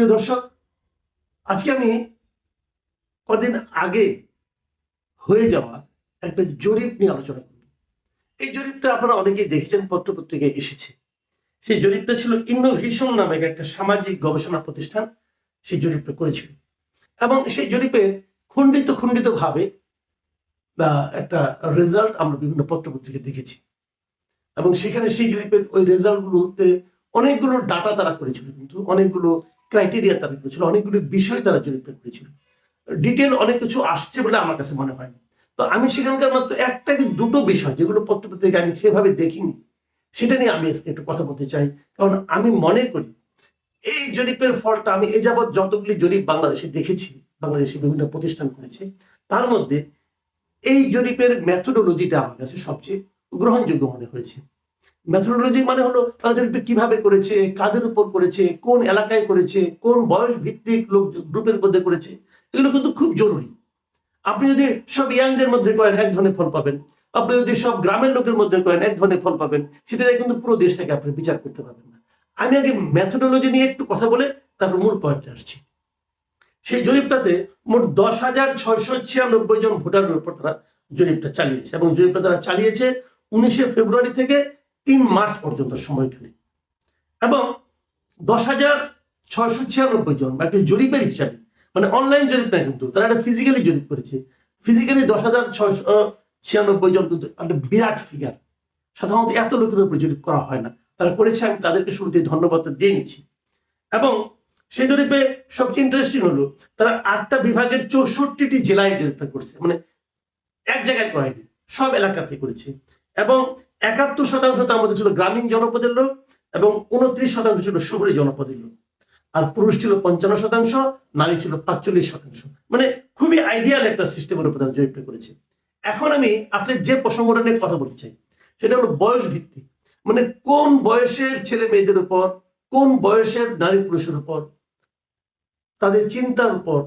প্রিয় দর্শক, আজকে আমি কদিন আগে হয়ে যাওয়া একটা জরিপ নিয়ে আলোচনা করব। এই জরিপটা আপনারা অনেকেই দেখেছেন, পত্রপত্রিকায় এসেছে। সেই জরিপটা ছিল ইনোভেশন নামে একটা সামাজিক গবেষণা প্রতিষ্ঠান। সেই জরিপটা করেছিল। এবং সেই জরিপে খণ্ডিত খণ্ডিত ভাবে বা একটা রেজাল্ট আমরা বিভিন্ন পত্রপত্রিকায় দেখেছি। এবং সেখানে সেই জরিপের ওই রেজাল্টগুলোতে অনেকগুলো ডাটা তারা করেছিল কিন্তু, অনেকগুলো ক্রাইটেরিয়া তারা করেছিল, অনেকগুলো বিষয় তারা জরিপটা করেছিল। ডিটেল অনেক কিছু আসছে বলে আমার কাছে মনে হয় তো আমি সেখানকার মাত্র একটা কি দুটো বিষয়, যেগুলো পত্রপত্রিকা আমি সেভাবে দেখিনি, সেটা নিয়ে আমি একটু কথা বলতে চাই। কারণ আমি মনে করি, এই জরিপের ফলটা আমি এ যাবৎ যতগুলি জরিপ বাংলাদেশে দেখেছি, বাংলাদেশে বিভিন্ন প্রতিষ্ঠান করেছে, তার মধ্যে এই জরিপের ম্যাথোডোলজিটা আমার কাছে সবচেয়ে গ্রহণযোগ্য মনে হয়েছে। ম্যাথোডোলজি মানে হলো জরিপটা কীভাবে করেছে, কাদের উপর করেছে, কোন এলাকায় করেছে, কোন বয়স ভিত্তিক লোক গ্রুপের মধ্যে করেছে, এগুলো কিন্তু খুব জরুরি। আপনি যদি সব ইয়াংদের মধ্যে করেন, এক ধরনের ফল পাবেন। আপনি যদি সব গ্রামের লোকের মধ্যে করেন, এক ধরনের ফল পাবেন। সেটা কিন্তু পুরো দেশটাকে আপনি বিচার করতে পারবেন না। আমি আগে ম্যাথোডোলজি নিয়ে একটু কথা বলে তারপর মূল পয়েন্টে আসছি। সেই জরিপটাতে মোট দশ হাজার ছয়শো ছিয়ানব্বই জন ভোটারের উপর তারা জরিপটা চালিয়েছে। এবং জরিপটা তারা চালিয়েছে উনিশে ফেব্রুয়ারি থেকে তিন মার্চ পর্যন্ত সময়খানে এবং দশ হাজার ছয়শো ছিয়ানব্বই জন, বা একটা জরিপের হিসাবে মানে অনলাইন জরিপ না কিন্তু, তারা একটা ফিজিক্যালি জরিপ করেছে। ফিজিক্যালি দশ হাজার ছয়শো ছিয়ানব্বই জন কিন্তু একটা বিরাট ফিগার সাধারণত এত লোকের উপর জরিপ করা হয় না। তারা করেছে, আমি তাদেরকে শুরুতে ধন্যবাদ দিয়ে নিচ্ছি। এবং সেই জরিপে সবচেয়ে ইন্টারেস্টিং হলো, তারা আটটা বিভাগের চৌষট্টিটি জেলায় জরিপটা করছে। মানে এক জায়গায় করেনি সব এলাকাতে করেছে। এবং একাত্তর শতাংশ মধ্যে ছিল গ্রামীণ জনপদের লোক এবং উনত্রিশ শতাংশ ছিল শহুরে জনপদের লোক। আর পুরুষ ছিল পঞ্চান্ন শতাংশ, নারী ছিল পাঁচচল্লিশ শতাংশ। মানে খুবই আইডিয়াল একটা সিস্টেমের উপর তারা জরিপটা করেছে। এখন আমি আপনার যে প্রসঙ্গটা নিয়ে কথা বলতে চাই, সেটা হলো বয়স ভিত্তিক মানে কোন বয়সের ছেলে মেয়েদের উপর, কোন বয়সের নারী পুরুষের উপর, তাদের চিন্তার উপর,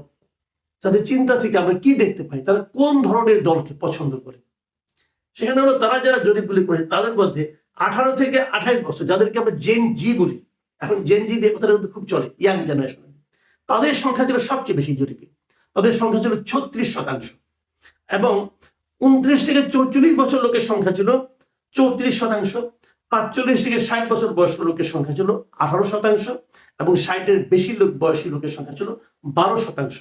তাদের চিন্তা থেকে আমরা কি দেখতে পাই, তারা কোন ধরনের দলকে পছন্দ করে? সেখানে হলো তারা যারা জরিপগুলি করেছে, তাদের মধ্যে আঠারো থেকে আঠাইশ বছর, যাদেরকে আমরা জেন জি বলি, এখন জেন জি দিয়ে কথাটা কিন্তু খুব চলে ইয়াং জেনারেশন তাদের সংখ্যা ছিল সবচেয়ে বেশি জরিপে। তাদের সংখ্যা ছিল ছত্রিশ শতাংশ। এবং উনত্রিশ থেকে চৌচল্লিশ বছর লোকের সংখ্যা ছিল চৌত্রিশ শতাংশ, পাঁচচল্লিশ থেকে ষাট বছর বয়স্ক লোকের সংখ্যা ছিল আঠারো শতাংশ, এবং ষাটের বেশি লোক বয়সী লোকের সংখ্যা ছিল বারো শতাংশ।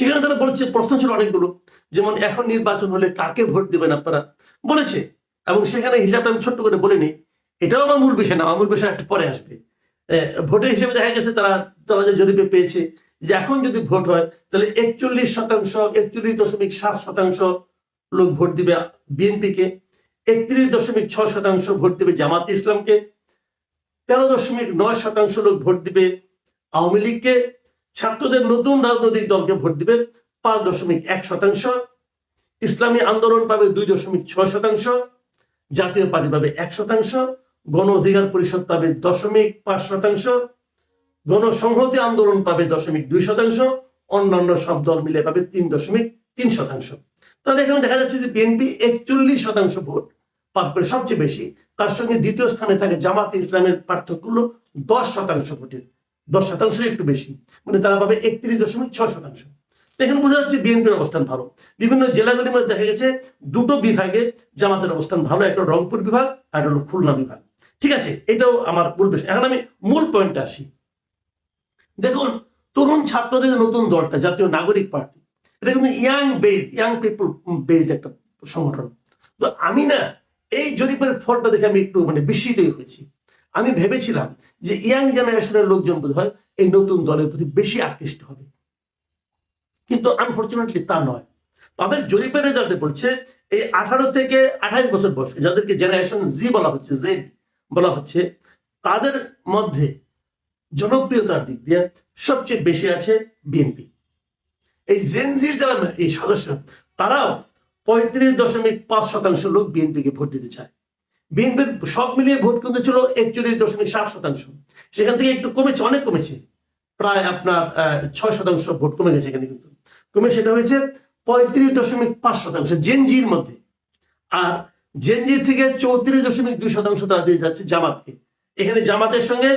সেখানে তারা বলেছে, প্রশ্ন ছিল অনেকগুলো। যেমন, এখন নির্বাচন হলে কাকে ভোট দেবেন আপনারা? বলেছে। এবং সেখানে হিসাবটা আমি ছোট্ট করে বলে নিই। এটাও আমার মূল বিষয় না আমার মূল বিষয় একটু পরে আসবে। ভোটের হিসেবে দেখা গেছে তারা তারা যে জরিপে পেয়েছে যে এখন যদি ভোট হয়, তাহলে একচল্লিশ শতাংশ, একচল্লিশ দশমিক সাত শতাংশ লোক ভোট দিবে বিএনপিকে, একত্রিশ দশমিক ছয় শতাংশ ভোট দিবে জামাত ইসলামকে, তেরো দশমিক নয় শতাংশ লোক ভোট দিবে আওয়ামী লীগকে ছাত্রদের নতুন রাজনৈতিক দলকে ভোট দিবে পাঁচ দশমিক এক শতাংশ, ইসলামী আন্দোলন পাবে দুই দশমিক ছয় শতাংশ, জাতীয় পার্টি পাবে এক শতাংশ, গণ অধিকার পরিষদ পাবে দশমিক পাঁচ শতাংশ, গণসংহতি আন্দোলন পাবে দশমিক দুই শতাংশ, অন্যান্য সব দল মিলে পাবে তিন দশমিক তিন শতাংশ। তাহলে এখানে দেখা যাচ্ছে যে বিএনপি একচল্লিশ শতাংশ ভোট পাবে সবচেয়ে বেশি। তার সঙ্গে দ্বিতীয় স্থানে থাকে জামাতে ইসলামের পার্থক্য হলো দশ শতাংশ ভোটের। দশ শতাংশ একটু বেশি। মানে তারা পাবে একত্রিশ দশমিক ছয় শতাংশ। এখানে বোঝা যাচ্ছে বিএনপির অবস্থান ভালো। বিভিন্ন জেলাগুলির মধ্যে দেখা গেছে দুটো বিভাগে জামাতের অবস্থান ভালো, একটা রংপুর বিভাগ আর একটা খুলনা বিভাগ। ঠিক আছে, এটাও আমার মূল এখন আমি মূল পয়েন্টে আসি। দেখুন, তরুণ ছাত্রদের নতুন দলটা, জাতীয় নাগরিক পার্টি, এটা কিন্তু young base young people base একটা সংগঠন। তো আমি না, এই জরিপের ফলটা দেখে আমি একটু মানে বিস্মিত হয়েছি। আমি ভেবেছিলাম যে ইয়াং জেনারেশনের লোকজন বোধ হয় এই নতুন দলের প্রতি বেশি আকৃষ্ট হবে। কিন্তু আনফর্চুনেটলি তা নয়। তাদের জরিপের রেজাল্টে বলছে, এই আঠারো থেকে আঠাইশ বছর বয়স যাদেরকে জেনারেশন জি বলা হচ্ছে জেড বলা হচ্ছে, তাদের মধ্যে জনপ্রিয়তার দিক দিয়ে সবচেয়ে বেশি আছে বিএনপি এই জেনজির যারা এই সদস্য, তারাও পঁয়ত্রিশ দশমিক পাঁচ শতাংশ লোক বিএনপিকে ভোট দিতে চায়। বিএনপির সব মিলিয়ে ভোট কিন্তু ছিল একচল্লিশ দশমিক সাত শতাংশ। সেখান থেকে একটু কমেছে, অনেক কমেছে। প্রায় আপনার ছয় শতাংশ ভোট কমে গেছে এখানে কিন্তু। কমে সেটা হয়েছে পঁয়ত্রিশ দশমিক পাঁচ শতাংশ জেনজির মধ্যে। আর জেনজি থেকে চৌত্রিশ দশমিক দুই শতাংশ তারা দিয়ে যাচ্ছে জামাতকে। এখানে জামাতের সঙ্গে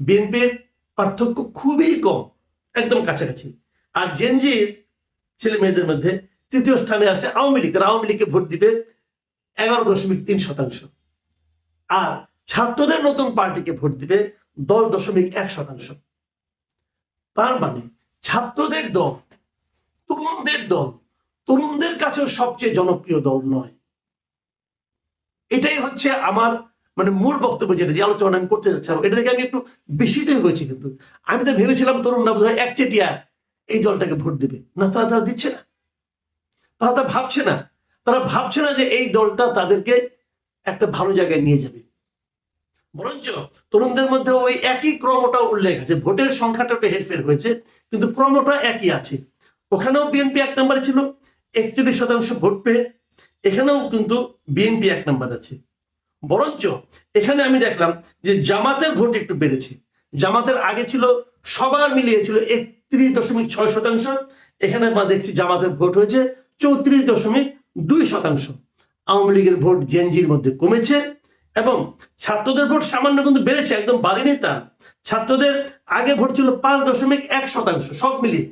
বিএনপির পার্থক্য খুবই কম, একদম কাছাকাছি। আর জেনজির ছেলে মেয়েদের মধ্যে তৃতীয় স্থানে আছে আওয়ামী লীগ। তারা আওয়ামী লীগকে ভোট দিবে এগারো দশমিক তিন শতাংশ। আর ছাত্রদের নতুন পার্টিকে ভোট দিবে দশ দশমিক এক শতাংশ। তার মানে ছাত্রদের দল, তরুণদের দল, তরুণদের কাছেও সবচেয়ে জনপ্রিয় দল নয়। এটাই হচ্ছে আমার মানে মূল বক্তব্য যেটা যে আলোচনা আমি করতে চাচ্ছিলাম এটা থেকে আমি একটু বেশিতে হয়েছি কিন্তু। আমি তো ভেবেছিলাম তরুণরা বোধ হয় একচেটিয়া এই দলটাকে ভোট দেবে। না, তারা তারা দিচ্ছে না। তারা তা ভাবছে না। তারা ভাবছে না যে এই দলটা তাদেরকে একটা ভালো জায়গায় নিয়ে যাবে। বরঞ্চ তরুণদের মধ্যে ওই একই ক্রমটা উল্লেখ আছে। ভোটের সংখ্যাটা একটু হেরফের হয়েছে, কিন্তু ক্রমটা একই আছে। ওখানেও বিএনপি এক নম্বরে ছিল, একচল্লিশ শতাংশ ভোট পেয়ে। এখানেও কিন্তু বিএনপি এক নম্বর আছে। বরঞ্চ এখানে আমি দেখলাম যে জামাতের ভোট একটু বেড়েছে। জামাতের আগে ছিল, সবার মিলিয়ে ছিল একত্রিশ দশমিক ছয় শতাংশ। এখানে বা দেখছি জামাতের ভোট হয়েছে চৌত্রিশ দশমিক দুই শতাংশ। আওয়ামী লীগের ভোট জেনজির মধ্যে কমেছে এবং ছাত্রদের ভোট সামান্য কিন্তু বেড়েছে, একদম বাড়েনি তা। ছাত্রদের আগে ভোট ছিল পাঁচ দশমিক এক শতাংশ, সব মিলিয়ে।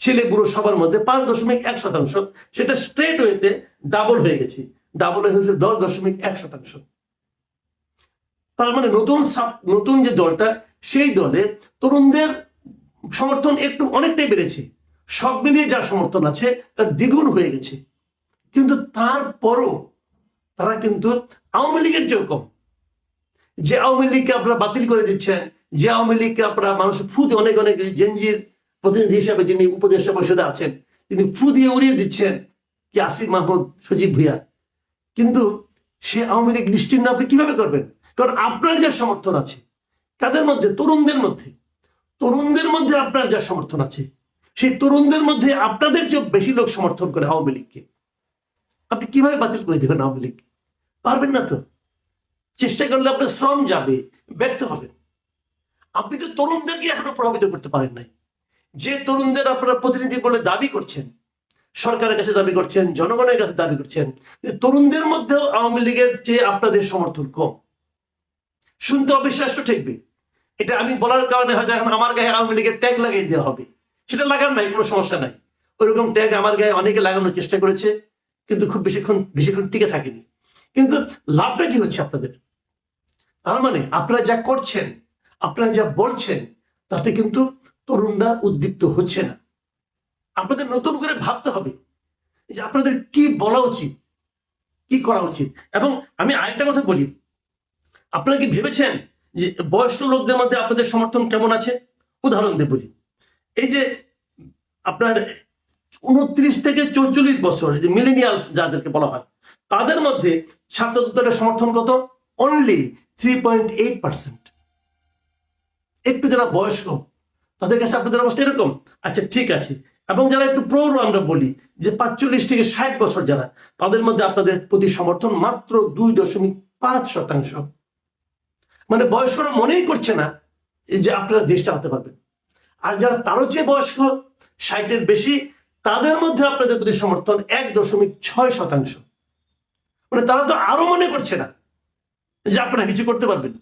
ছেলে বুড়ো সবার মধ্যে পাঁচ দশমিক এক শতাংশ, সেটা স্ট্রেট ওয়েতে ডাবল হয়ে গেছে। ডাবল হয়ে হয়েছে দশ দশমিক এক শতাংশ। তার মানে নতুন নতুন যে দলটা, সেই দলে তরুণদের সমর্থন একটু অনেকটাই বেড়েছে। সব মিলিয়ে যার সমর্থন আছে তার দ্বিগুণ হয়ে গেছে। কিন্তু তারপরও তারা কিন্তু আওয়ামী লীগের চেয়েও কম। যে আওয়ামী লীগকে আপনারা বাতিল করে দিচ্ছেন, যে আওয়ামী লীগকে আপনারা মানুষের ফু দিয়ে অনেক অনেক জেনজির প্রতিনিধি হিসাবে যিনি উপদেষ্টা পরিষদে আছেন, তিনি ফু দিয়ে উড়িয়ে দিচ্ছেন কি আসিফ মাহমুদ, সজীব ভুইয়া। কিন্তু সে আওয়ামী লীগ নিশ্চিন্ন আপনি কীভাবে করবেন? কারণ আপনার যা সমর্থন আছে, তাদের মধ্যে, তরুণদের মধ্যে তরুণদের মধ্যে আপনার যা সমর্থন আছে, সেই তরুণদের মধ্যে আপনাদের যে বেশি লোক সমর্থন করে আওয়ামী লীগকে। আপনি কীভাবে বাতিল করে দেবেন আওয়ামী লীগকে? পারবেন না তো। চেষ্টা করলে আপনার শ্রম যাবে, ব্যর্থ হবেন। আপনি তো তরুণদেরকে এখনও প্রভাবিত করতে পারেন নাই। যে তরুণদের আপনারা প্রতিনিধি বলে দাবি করছেন, সরকারের কাছে দাবি করছেন, জনগণের কাছে দাবি করছেন তরুণদের মধ্যেও আওয়ামী লীগের চেয়ে আপনাদের সমর্থন কম। শুনতে অবিশ্বাস্য ঠেকবে। এটা আমি বলার কারণে হয়তো এখন আমার গায়ে আওয়ামী লীগের ট্যাগ লাগিয়ে দেওয়া হবে। সেটা লাগান নাই কোনো সমস্যা নাই। ওইরকম ট্যাগ আমার গায়ে অনেকে লাগানোর চেষ্টা করেছে। কিন্তু খুব বেশিক্ষণ বেশিক্ষণ টিকে থাকেনি। কিন্তু লাভটা কি হচ্ছে আপনাদের? তার মানে আপনারা যা করছেন, আপনারা যা বলছেন, তাতে কিন্তু তরুণরা উদ্দীপ্ত হচ্ছে না। আপনাদের নতুন করে ভাবতে হবে যে আপনাদের কি বলা উচিত, কি করা উচিত। এবং আমি আরেকটা কথা বলি, আপনারা কি ভেবেছেন যে বয়স্ক লোকদের মধ্যে আপনাদের সমর্থন কেমন আছে? উদাহরণ দিয়ে বলি। এই যে আপনার উনত্রিশ থেকে চৌচল্লিশ বছর যে মিলেনিয়ালস যাদেরকে বলা হয়, তাদের মধ্যে ছাত্রদের সমর্থন কত? Only three point eight percent একটু যারা বয়স্ক, তাদের কাছে আপনাদের অবস্থা এরকম? আচ্ছা ঠিক আছে। এবং যারা একটু প্রৌঢ় আমরা বলি, যে পাঁচচল্লিশ থেকে ষাট বছর যারা, তাদের মধ্যে আপনাদের প্রতি সমর্থন মাত্র দুই দশমিক পাঁচ শতাংশ। মানে বয়স্করা মনেই করছে না যে আপনারা দেশ চালাতে পারবেন। আর যারা তারও চেয়ে বয়স্ক, ষাটের বেশি তাদের মধ্যে আপনাদের প্রতি সমর্থন এক দশমিক ছয় শতাংশ। মানে তারা তো আরও মনে করছে না যে আপনারা কিছু করতে পারবেন।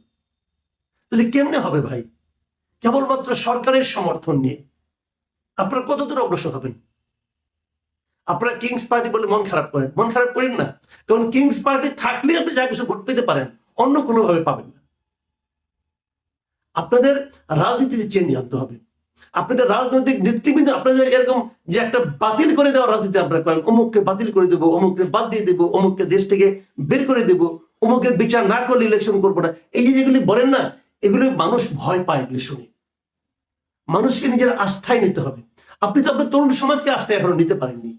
তাহলে কেমনে হবে ভাই? কেবলমাত্র সরকারের সমর্থন নিয়ে আপনারা কত দূর অগ্রসর হবেন? আপনারা কিংস পার্টি বলে মন খারাপ করেন। মন খারাপ করেন না। কারণ কিংস পার্টি থাকলে আপনি যা কিছু ভোট পেতে পারেন, অন্য কোনোভাবে পাবেন না। আপনাদের রাজনীতিতে চেঞ্জ আনতে হবে। আপনাদের রাজনৈতিক নেতৃবৃন্দ আপনাদের এরকম যে একটা বাতিল করে দেওয়া রাজনীতি আপনারা করেন, অমুককে বাতিল করে দেবো, অমুককে বাদ দিয়ে দেবো, অমুককে দেশ থেকে বের করে দেবো, অমুকের বিচার না করলে ইলেকশন করব না। এই যে যেগুলি বলেন না, এগুলো মানুষ ভয় পায় এগুলি শুনে। মানুষকে নিজের আস্থায় নিতে হবে। আপনি তো আপনার তরুণ সমাজকে আস্থায় এখনও নিতে পারেননি।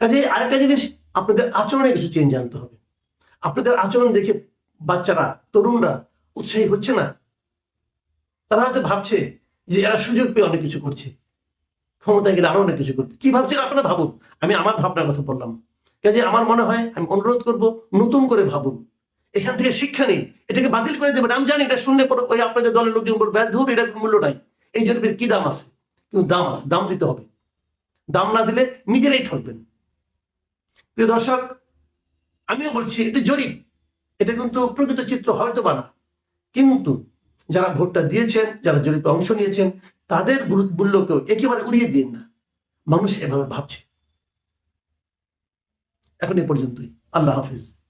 কাজে আরেকটা জিনিস, আপনাদের আচরণে কিছু চেঞ্জ আনতে হবে। আপনাদের আচরণ দেখে বাচ্চারা, তরুণরা উৎসাহী হচ্ছে না। তারা হয়তো ভাবছে যে এরা সুযোগ পেয়ে অনেক কিছু করছে। ক্ষমতায় গেলে আরও অনেক কিছু করবে। কি ভাবছেন আপনারা ভাবুন। আমি আমার ভাবনার কথা বললাম। কাজে আমার মনে হয় আমি অনুরোধ করব নতুন করে ভাবুন। এখান থেকে শিক্ষা নিন। এটাকে বাতিল করে দেবেন। আমি জানি এটা শুনলে পরে ওই আপনাদের দলের লোকজন বলবে "হ্যাঁ, ধুর এটা মূল্য নাই। এই জরিপের কি দাম আছে? কিন্তু দাম আছে। দাম দিতে হবে। দাম না দিলে নিজেরাই ঠকবেন। প্রিয় দর্শক আমিও বলছি এটা জরিপ। এটা কিন্তু প্রকৃত চিত্র হয়তো বা না। কিন্তু যারা ভোটটা দিয়েছেন, যারা জরিপে অংশ নিয়েছেন, তাদের মূল্যকেও একেবারে উড়িয়ে দিন না। মানুষ এভাবে ভাবছে। এখন এ পর্যন্তই। আল্লাহ হাফিজ।